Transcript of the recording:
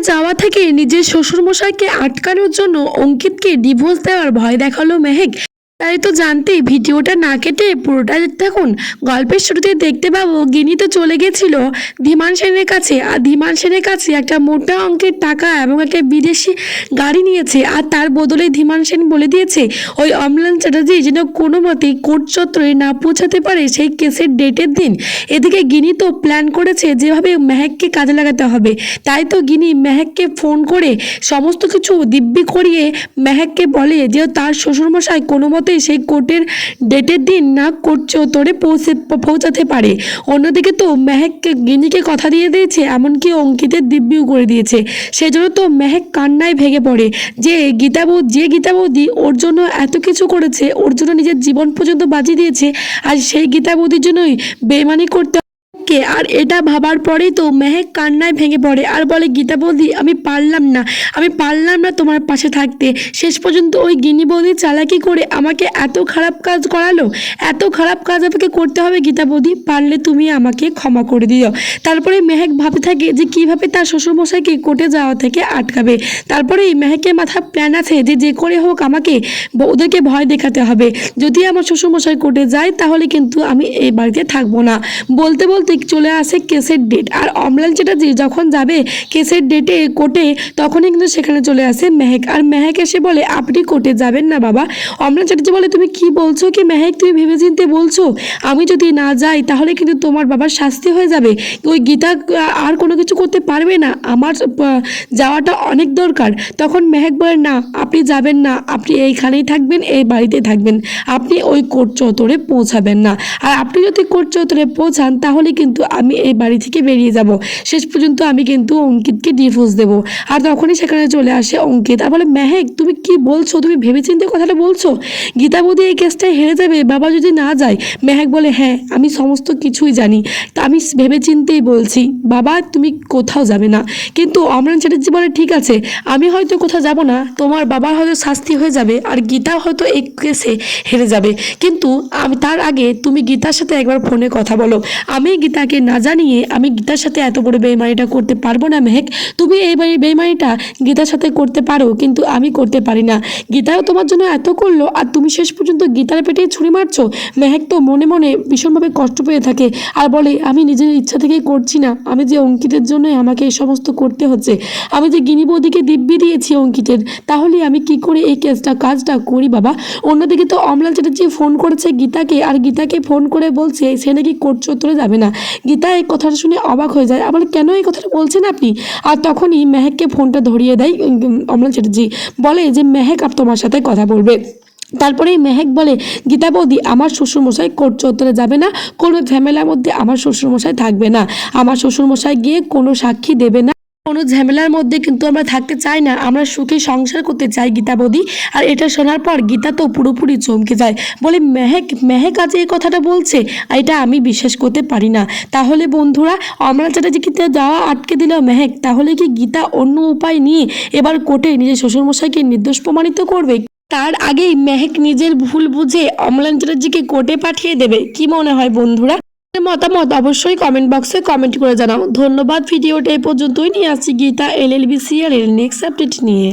যাওয়া থেকে নিজের শ্বশুরমশাইকে আটকানোর জন্য অঙ্কিতকে ডিভোর্স দেওয়ার ভয় দেখাল মেহেক। তাই তো জানতেই ভিডিওটা না কেটে পুরোটা দেখতে থাকুন গল্পের শুরুতে দেখতে পাবো গিনি তো চলে গেছিল ধীমান সেনের কাছে। আর ধীমান সেনের কাছে একটা মোটা অঙ্কের টাকা এবং একটা বিদেশি গাড়ি নিয়েছে। আর তার বদলে ধীমান সেন বলে দিয়েছে, ওই অমলান চ্যাটার্জি যেন কোনো মতেই কোর্ট চত্বরে না পৌঁছাতে পারে সেই কেসের ডেটের দিন। এদিকে গিনি তো প্ল্যান করেছে যেভাবে মেহেককে কাজে লাগাতে হবে। তাই তো গিনি মেহেককে ফোন করে সমস্ত কিছু দিব্যি করিয়ে মেহেককে বলে যে তার শ্বশুরমশাই কোনো মতেই সেই কোর্টের ডেটের দিন না কোর্ট চত্বরে পৌঁছে পৌঁছাতে পারে। অন্যদিকে তো মেহেককে গিনিকে কথা দিয়ে দিয়েছে, এমনকি অঙ্কিতের দিব্যিও করে দিয়েছে। সেজন্য তো মেহেক কান্নায় ভেঙে পড়ে। যে গীতা বৌ যে গীতা বৌদি ওর জন্য এত কিছু করেছে, ওর জন্য নিজের জীবন পর্যন্ত বাজি দিয়েছে, আর সেই গীতা বৌদির জন্যই বেমানি করতে কে? আর এটা ভাবার পরেই তো মেহেক কান্নায় ভেঙে পড়ে। আর বলে, গীতা বৌদি, আমি পারলাম না। আমি পারলাম না তোমার পাশে থাকতে। শেষ পর্যন্ত ওই গিনি বৌদি চালাকি করে আমাকে এত খারাপ কাজ করালো। এত খারাপ কাজ আমাকে করতে হবে গীতা বৌদি। পারলে তুমি আমাকে ক্ষমা করে দিও। তারপরে মেহেক ভাবে থাকে যে কীভাবে তার শ্বশুরমশাইকে কোর্টে যাওয়া থেকে আটকাবে। তারপরে মেহেকের মাথা প্ল্যান আছে যে যে করে হোক আমাকে ওদেরকে ভয় দেখাতে হবে। যদি আমার শ্বশুরমশাই কোর্টে যায়, তাহলে কিন্তু আমি এই বাড়িতে থাকব না। বলতে বলতে চলে আসে কেসের ডেট আর অমলান চ্যাটার্জি যখন যাবে কেসের ডেটে কোর্টে, তখনই কিন্তু সেখানে চলে আসে মেহেক। আর মেহেক এসে বলে, আপনি কোর্টে যাবেন না বাবা। অমলান চ্যাটার্জি বলে, তুমি কি বলছো কি মেহেক? তুমি ভেবেচিন্তে বলছো, আমি যদি না যাই তাহলে কিন্তু তোমার বাবার শাস্তি হয়ে যাবে। ওই গীতা আর কোনো কিছু করতে পারবে না। আমার যাওয়াটা অনেক দরকার। তখন মেহেক বলে, না, আপনি যাবেন না। আপনি এইখানেই থাকবেন, এই বাড়িতে থাকবেন। আপনি ওই কোর্ট চত্বরে পৌঁছাবেন না। আর আপনি যদি কোর্ট চত্বরে পৌঁছান তাহলে কিন্তু আমি এই বাড়ি থেকে বেরিয়ে যাব। শেষ পর্যন্ত আমি কিন্তু অঙ্কিতকে ডিভোর্স দেবো। আর তখনই সেখানে চলে আসে অঙ্কিত। আর বলে, মেহেক, তুমি কি বলছো? তুমি ভেবেচিন্তে কথাটা বলছো? গীতা বৌদি এই কেসটায় হেরে যাবে, বাবা যদি না যায়? মেহেক বলে হ্যাঁ আমি সমস্ত কিছুই জানি। তা আমি ভেবে চিন্তেই বলছি। বাবা, তুমি কোথাও যাবে না। কিন্তু অমরান চ্যাটার্জি বলে, ঠিক আছে, আমি হয়তো কোথাও যাব না। তোমার বাবার হয়তো শাস্তি হয়ে যাবে আর গীতা হয়তো এই কেসে হেরে যাবে। কিন্তু আমি তার আগে তুমি গীতার সাথে একবার ফোনে কথা বলো। আমি গীতাকে না জানিয়ে আমি গীতার সাথে এত বড় বেইমানিটা করতে পারব না, মেহেক। তুমি এই বেইমানিটা গীতার সাথে করতে পারো, কিন্তু আমি করতে পারি না। গীতাও তোমার জন্য এত করল, আর তুমি শেষ পর্যন্ত গীতার পেটে ছুরি মারছো। মেহেক তো মনে মনে ভীষণভাবে কষ্ট পেয়ে থাকে, আর বলে, আমি নিজের ইচ্ছা থেকেই করছি না। আমি যে অঙ্কিতের জন্যই আমাকে এই সমস্ত করতে হচ্ছে, আমি যে গিনি বৌদিকে দিব্যি দিয়েছি অঙ্কিতের, তাহলে আমি কি করে এই কেসটা, কাজটা করি বাবা? অন্যদিকে তো অমলান চ্যাটার্জি ফোন করেছে গীতাকে, আর গীতাকে ফোন করে বলছে, সে নাকি কোর্ট চত্বরে যাবে না। গীতা এই কথাটা শুনে অবাক হয়ে যায়। আবার কেন এই কথাটা বলছেন আপনি? আর তখনই মেহেককে ফোনটা ধরিয়ে দেয় অমল চ্যাটার্জি। বলে যে, মেহেক, আপ তোমার সাথে কথা বলবে। তারপরেই মেহেক বলে, গীতা বৌদি, আমার শ্বশুরমশাই কোর্ট চত্বরে যাবে না, কোনো ঝামেলার মধ্যে আমার শ্বশুরমশাই থাকবে না। আমার শ্বশুরমশাই গিয়ে কোনো সাক্ষী দেবে না। কোনো ঝামেলার মধ্যে কিন্তু আমরা থাকতে চাই না। আমরা সুখে সংসার করতে চাই গীতা আর এটা শোনার পর গীতা তো পুরোপুরি চমকে যায়। বলে, মেহেক মেহেক আজ এই কথাটা বলছে এটা আমি বিশ্বাস করতে পারি না। তাহলে বন্ধুরা অমরা চ্যাটার্জি কিন্তু যাওয়া আটকে দিল মেহেক, তাহলে কি গীতা অন্য উপায় নিয়ে এবার কোর্টে নিজের শ্বশুরমশাইকে নির্দোষ প্রমাণিত করবে? তার আগেই মেহেক নিজের ভুল বুঝে অমলান চ্যাটার্জিকে কোর্টে পাঠিয়ে দেবে। কি মনে হয় বন্ধুরা? মতামত অবশ্যই কমেন্ট বক্সে কমেন্ট করে জানাও। ধন্যবাদ, ভিডিওটা এ পর্যন্তই। নিয়ে আসছি গীতা এল এল বি এর নেক্সট আপডেট নিয়ে।